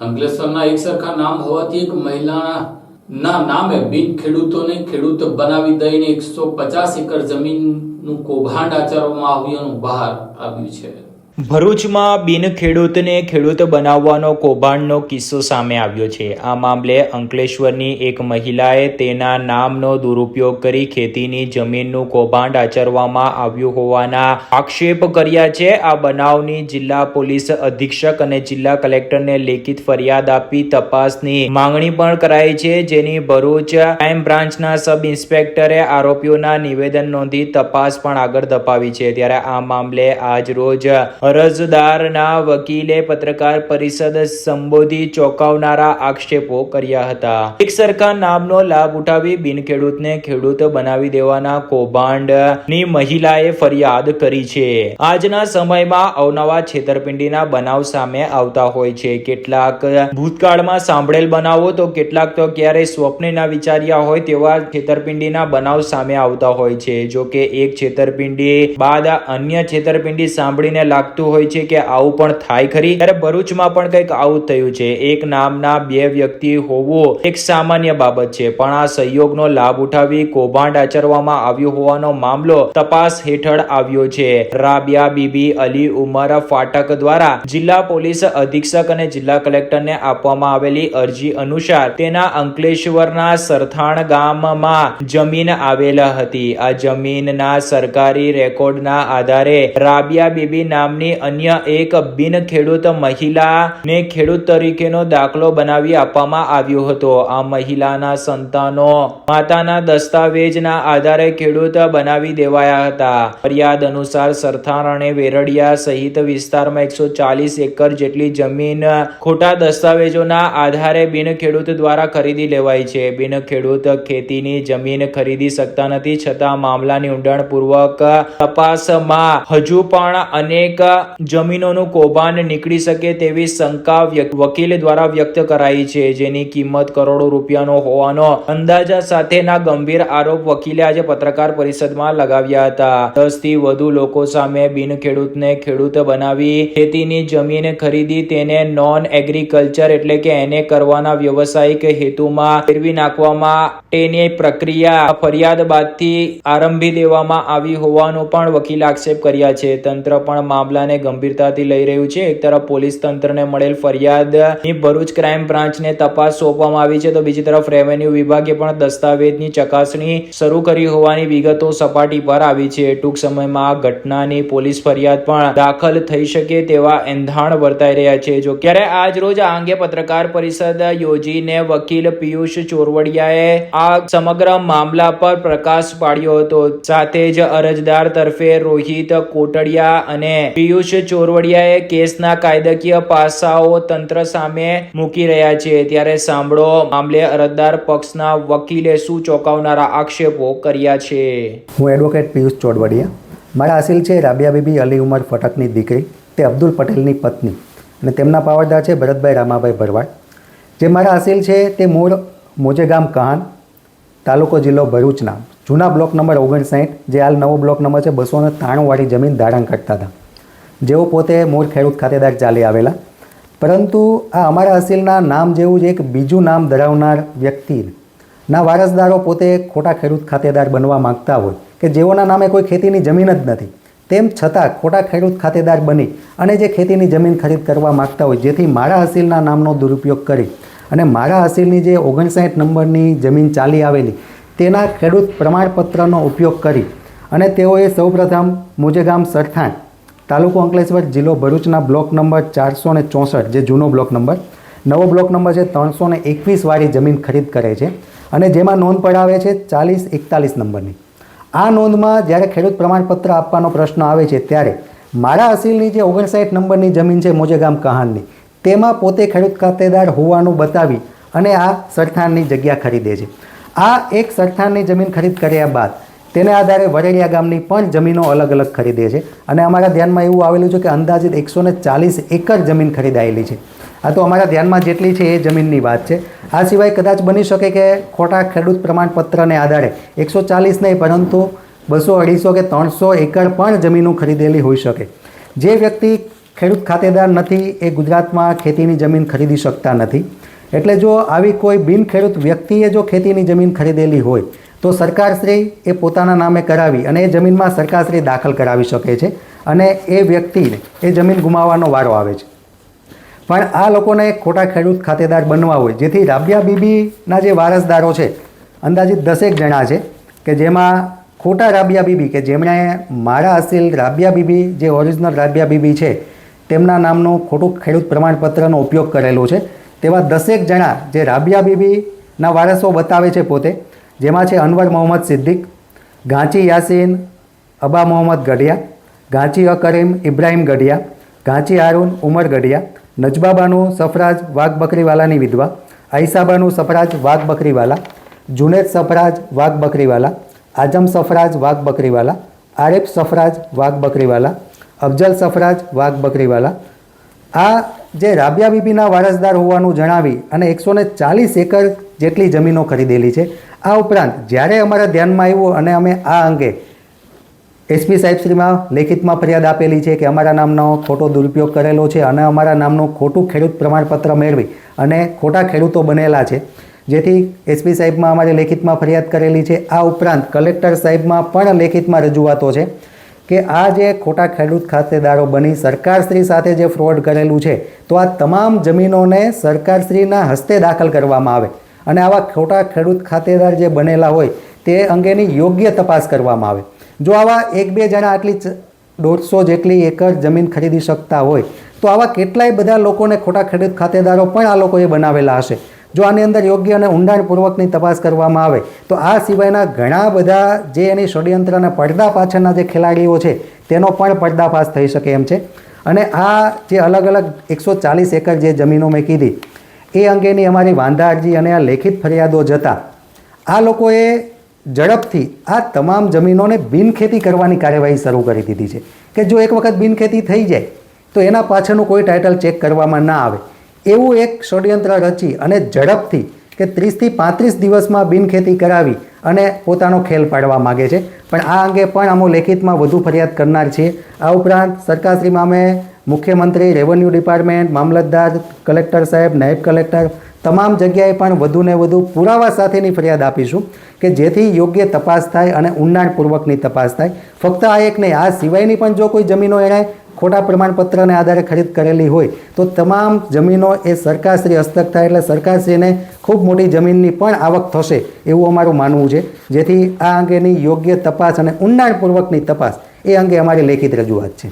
અંકલેશ્વરના એક સરખા નામ હોવાથી એક મહિલાના નામે બિન ખેડૂતોને ખેડૂત બનાવી દઈને એકસો પચાસ એકર જમીનનું કૌભાંડ આચરવામાં આવ્યું બહાર આવ્યું છે. ભરૂચમાં બિન ખેડૂતને ખેડૂત બનાવવાનો કૌભાંડનો કિસ્સો સામે આવ્યો છે. આ મામલે અંકલેશ્વરની એક મહિલાએ તેના નામનો દુરુપયોગ કરી ખેતીની જમીનનું કૌભાંડ આચરવામાં આવ્યું હોવાના આક્ષેપ કર્યા છે. આ બનાવની જિલ્લા પોલીસ અધિક્ષક અને જિલ્લા કલેક્ટરને લેખિત ફરિયાદ આપી તપાસની માંગણી પણ કરાઈ છે. જેની ભરૂચ ક્રાઇમ બ્રાન્ચના સબ ઇન્સ્પેક્ટરે આરોપીઓના નિવેદન નોંધી તપાસ પણ આગળ ધપાવી છે. ત્યારે આ મામલે આજ રોજ અરજદારના વકીલે પત્રકાર પરિષદ સંબોધી ચોંકાવનારા આક્ષેપો કર્યા હતા. એક સરકાર નામનો લાભ ઉઠાવી બિન ખેડૂતને ખેડૂત બનાવી દેવાના કૌભાંડની મહિલાએ ફરિયાદ કરી છે. આજના સમયમાં અવનવા છેતરપિંડીના બનાવ સામે આવતા હોય છે. કેટલાક ભૂતકાળમાં સાંભળેલ બનાવો તો કેટલાક તો ક્યારેય સ્વપ્ને ના વિચાર્યા હોય તેવા છેતરપિંડીના બનાવ સામે આવતા હોય છે. જો કે એક છેતરપિંડી બાદ અન્ય છેતરપિંડી સાંભળીને લાગતું હોય છે કે આવું પણ થાય ખરી. ત્યારે ભરૂચમાં પણ કંઈક આવું થયું છે. એક નામના બે વ્યક્તિ હોવો એક સામાન્ય બાબત છે. પણ આ સહયોગનો લાભ ઉઠાવી કૌભાંડ આચરવામાં આવ્યો હોવાનો મામલો તપાસ હેઠળ આવ્યો છે. રાબિયા બીબી અલી ઉમર ફાટક દ્વારા જિલ્લા પોલીસ અધિક્ષક અને જિલ્લા કલેક્ટરને આપવામાં આવેલી અરજી અનુસાર તેના અંકલેશ્વરના સરથાણ ગામમાં જમીન આવેલ હતી. આ જમીનના સરકારી રેકોર્ડના આધારે રાબિયા બીબી નામની અન્ય એક બિન ખેડૂત મહિલાને ખેડૂત તરીકેનો દાખલો બનાવી આપવામાં આવ્યો હતો. આ મહિલાના સંતાનો માતાના દસ્તાવેજના આધારે ખેડૂત બનાવી દેવાયા હતા. ફરિયાદ અનુસાર સરથાણ વેરડિયા સહિત વિસ્તારમાં એકસો ચાલીસ એકર જેટલી જમીન ખોટા દસ્તાવેજોના આધારે બિન ખેડૂત દ્વારા ખરીદી લેવાય છે. બિન ખેડૂત ખેતીની જમીન ખરીદી શકતા નથી, છતાં મામલાની ઊંડાણપૂર્વક તપાસમાં હજુ પણ અનેક જમીનોનું કૌભાંડ નીકળી શકે તેવી શંકા વકીલ દ્વારા વ્યક્ત કરાઈ છે. જેની કિંમત કરોડો રૂપિયાનો હોવાનો અંદાજા સાથેના ગંભીર આરોપ વકીલે આજે પત્રકાર પરિષદમાં લગાવ્યા હતા. દસથી વધુ લોકો સામે બિન ખેડૂતને ખેડૂત બનાવી ખેતીની જમીન ખરીદી તેને નોન એગ્રીકલ્ચર એટલે કે એને કરવાના વ્યવસાયિક હેતુમાં ફેરવી નાખવામાં તેની પ્રક્રિયા ફરિયાદ બાદથી આરંભી દેવામાં આવી હોવાનો પણ વકીલે આક્ષેપ કર્યા છે. તંત્ર પણ મામલાને ગંભીરતાથી લઈ રહ્યું છે. એક તરફ પોલીસ તંત્રને મળેલ ફરિયાદની ભરૂચ ક્રાઇમ બ્રાન્ચને તપાસ સોંપવામાં આવી છે તો બીજી તરફ રેવન્યુ વિભાગે પણ દસ્તાવેજની ચકાસણી શરૂ કરી હોવાની વિગતો સપાટી પર આવી છે. ટૂંક સમયમાં આ ઘટનાની પોલીસ ફરિયાદ પણ દાખલ થઈ શકે તેવા એંધાણ વર્તાઈ રહ્યા છે. જો ક્યારે આજ રોજ આ અંગે પત્રકાર પરિષદ યોજીને વકીલ પિયુષ ચોરવડિયાએ આ સમગ્ર મામલા પર પ્રકાશ પાડ્યો હતો. સાથે જ અરજદાર તરફે રોહિત કોટડિયા અને પિયુષ ચોરવડિયાએ કેસના કાયદાકીય પાસાઓ તંત્ર સામે મૂકી રહ્યા છે. ત્યારે સાંભળો, મામલે અરજદાર પક્ષના વકીલે શું ચોંકાવનારા આક્ષેપો કર્યા છે. હું એડવોકેટ પિયુષ ચોરવડિયા. મારા હાસિલ છે રાબિયા બીબી અલી ઉમર ફટકની દીકરી, તે અબ્દુલ પટેલની પત્ની અને તેમના પાવરદાર છે ભરતભાઈ રામાભાઈ ભરવાડ. જે મારા હાસિલ છે તે મૂળ મોજેગામ કહાન, તાલુકો જિલ્લો ભરૂચના, જૂના બ્લોક નંબર ઓગણસાઠ, જે હાલ નવો બ્લોક નંબર છે બસો ને ત્રાણુંવાળી જમીન ધારણ કરતા હતા. જેઓ પોતે મૂળ ખેડૂત ખાતેદાર ચાલી આવેલા. પરંતુ આ અમારા અસીલના નામ જેવું જ એક બીજું નામ ધરાવનાર વ્યક્તિ ના વારસદારો પોતે ખોટા ખેડૂત ખાતેદાર બનવા માગતા હોય કે જેઓના નામે કોઈ ખેતીની જમીન જ નથી. તેમ છતાં ખોટા ખેડૂત ખાતેદાર બની અને જે ખેતીની જમીન ખરીદ કરવા માગતા હોય જેથી મારા હસીલના નામનો દુરુપયોગ કરી અને મારા હસીલની જે ઓગણસાઠ નંબરની જમીન ચાલી આવેલી તેના ખેડૂત પ્રમાણપત્રનો ઉપયોગ કરી અને તેઓએ સૌપ્રથમ મુજેગામ સરથાણ તાલુકો અંકલેશ્વર જિલ્લો ભરૂચના બ્લોક નંબર ચારસો ને ચોસઠ, જે જૂનો બ્લોક નંબર. નવો બ્લોક નંબર છે ત્રણસો ને એકવીસ જમીન ખરીદ કરે છે અને જેમાં નોંધ પડાવે છે ચાલીસ એકતાલીસ નંબરની. આ નોંધમાં જ્યારે ખેડૂત પ્રમાણપત્ર આપવાનો પ્રશ્ન આવે છે ત્યારે મારા અસીલની જે ઓગણસાઠ નંબરની જમીન છે મોજેગામ કહાણની, તેમાં પોતે ખેડૂત ખાતેદાર હોવાનું બતાવી અને આ સરથાણની જગ્યા ખરીદે છે. આ એક સરથાણની જમીન ખરીદ કર્યા બાદ તેને આધારે વરેડિયા ગામની પણ જમીનો અલગ અલગ ખરીદે છે. અને અમારા ધ્યાનમાં એવું આવેલું છે કે અંદાજિત એકસો ને ચાલીસ એકર જમીન ખરીદાયેલી છે. આ તો અમારા ધ્યાનમાં જેટલી છે એ જમીનની વાત છે. આ સિવાય કદાચ બની શકે કે ખોટા ખેડૂત પ્રમાણપત્રને આધારે એકસો ચાલીસ નહીં, પરંતુ બસો અઢીસો કે ત્રણસો એકર પણ જમીનો ખરીદેલી હોઈ શકે. જે વ્યક્તિ ખેડૂત ખાતેદાર નથી, એ ગુજરાતમાં ખેતીની જમીન ખરીદી શકતા નથી. એટલે જો આવી કોઈ બિન ખેડૂત વ્યક્તિએ જો ખેતીની જમીન ખરીદેલી હોય તો સરકારશ્રી એ પોતાના નામે કરાવી અને એ જમીનમાં સરકારશ્રી દાખલ કરાવી શકે છે અને એ વ્યક્તિને એ જમીન ગુમાવવાનો વારો આવે છે. પણ આ લોકોને ખોટા ખેડૂત ખાતેદાર બનવા હોય, જેથી રાબિયા બીબીના જે વારસદારો છે, અંદાજિત દસેક જણા છે, કે જેમાં ખોટા રાબિયા બીબી, કે જેમણે મારા અસીલ રાબિયા બીબી, જે ઓરિજિનલ રાબિયા બીબી છે, તેમના નામનું ખોટું ખેડૂત પ્રમાણપત્રનો ઉપયોગ કરેલો છે. તેવા દસેક જણા જે રાબિયા બીબીના વારસો બતાવે છે પોતે જેમાં છે અનવર મોહમ્મદ સિદ્દીક, ગાંચી યાસીન, અબા મોહમ્મદ ગઢિયા, ગાંચી અકરીમ ઇબ્રાહિમ ગઢિયા, ગાંચી હારૂન ઉમર ગઢિયા, નજબાબાનું સફરાજ વાઘ બકરીવાલાની વિધવા આઈસાબાનું સફરાજ વાઘ બકરીવાલા, જુનેદ સફરાજ વાઘ બકરીવાલા આજમ સફરાજ વાઘ બકરીવાલા, આરિફ સફરાજ વાઘ બકરીવાલા અફજલ સફરાજ વાઘ બકરીવાલા. આ જે રાબિયા બીબીના વારસદાર હોવાનું જણાવી અને એકસો ચાલીસ એકર જેટલી જમીનો ખરીદેલી છે. આ ઉપરાંત જ્યારે અમારા ધ્યાનમાં આવ્યું અને અમે આ અંગે એસપી સાહેબશ્રીમાં લેખિતમાં ફરિયાદ આપેલી છે કે અમારા નામનો ખોટો દુરુપયોગ કરેલો છે અને અમારા નામનું ખોટું ખેડૂત પ્રમાણપત્ર મેળવી અને ખોટા ખેડૂતો બનેલા છે. જેથી એસપી સાહેબમાં અમારે લેખિતમાં ફરિયાદ કરેલી છે. આ ઉપરાંત કલેક્ટર સાહેબમાં પણ લેખિતમાં રજૂઆતો છે કે આ જે ખોટા ખેડૂત ખાતેદારો બની સરકારશ્રી સાથે જે ફ્રોડ કરેલું છે, તો આ તમામ જમીનોને સરકારશ્રીના હસ્તે દાખલ કરવામાં આવે. અને આવા ખોટા ખેડૂત ખાતેદાર જે બનેલા હોય, તે અંગેની યોગ્ય તપાસ કરવામાં આવે. જો આવા એક બે જણા આટલી દોઢસો જેટલી એકર જમીન ખરીદી શકતા હોય, તો આવા કેટલાય બધા લોકોને ખોટા ખેડૂત ખાતેદારો પણ આ લોકોએ બનાવેલા હશે. જો આની અંદર યોગ્ય અને ઊંડાણપૂર્વકની તપાસ કરવામાં આવે, તો આ સિવાયના ઘણા બધા જે એની ષડયંત્ર અને પડદા પાછળના જે ખેલાડીઓ છે, તેનો પણ પડદાફાશ થઈ શકે એમ છે. અને આ જે અલગ અલગ એકસો ચાલીસ એકર જે જમીનો મેં કીધી એ અંગેની અમારી વાંધા અરજી અને આ લેખિત ફરિયાદો જતાં આ લોકોએ ઝડપથી આ તમામ જમીનોને બિનખેતી કરવાની કાર્યવાહી શરૂ કરી દીધી છે કે જો એક વખત બિનખેતી થઈ જાય તો એના પાછળનું કોઈ ટાઇટલ ચેક કરવામાં ના આવે. એવું એક ષડયંત્ર રચી અને ઝડપથી કે ત્રીસથી પાંત્રીસ દિવસમાં બિનખેતી કરાવી અને પોતાનો ખેલ પાડવા માગે છે. પણ આ અંગે પણ અમો લેખિતમાં વધુ ફરિયાદ કરનાર છીએ. આ ઉપરાંત સરકારશ્રીમાં અમે મુખ્યમંત્રી રેવન્યુ ડિપાર્ટમેન્ટ મામલતદાર કલેક્ટર સાહેબ, નાયબ કલેક્ટર તમામ જગ્યાએ પણ વધુને વધુ પુરાવા સાથેની ફરિયાદ આપીશું કે જેથી યોગ્ય તપાસ થાય અને ઊંડાણપૂર્વકની તપાસ થાય. ફક્ત આ એક નહીં, આ સિવાયની પણ જો કોઈ જમીનો એણે ખોટા પ્રમાણપત્રને આધારે ખરીદ કરેલી હોય, તો તમામ જમીનો એ સરકારશ્રી હસ્તક થાય એટલે સરકારશ્રીને ખૂબ મોટી જમીનની પણ આવક થશે એવું અમારું માનવું છે. જેથી આ અંગેની યોગ્ય તપાસ અને ઊંડાણપૂર્વકની તપાસ એ અંગે અમારી લેખિત રજૂઆત છે.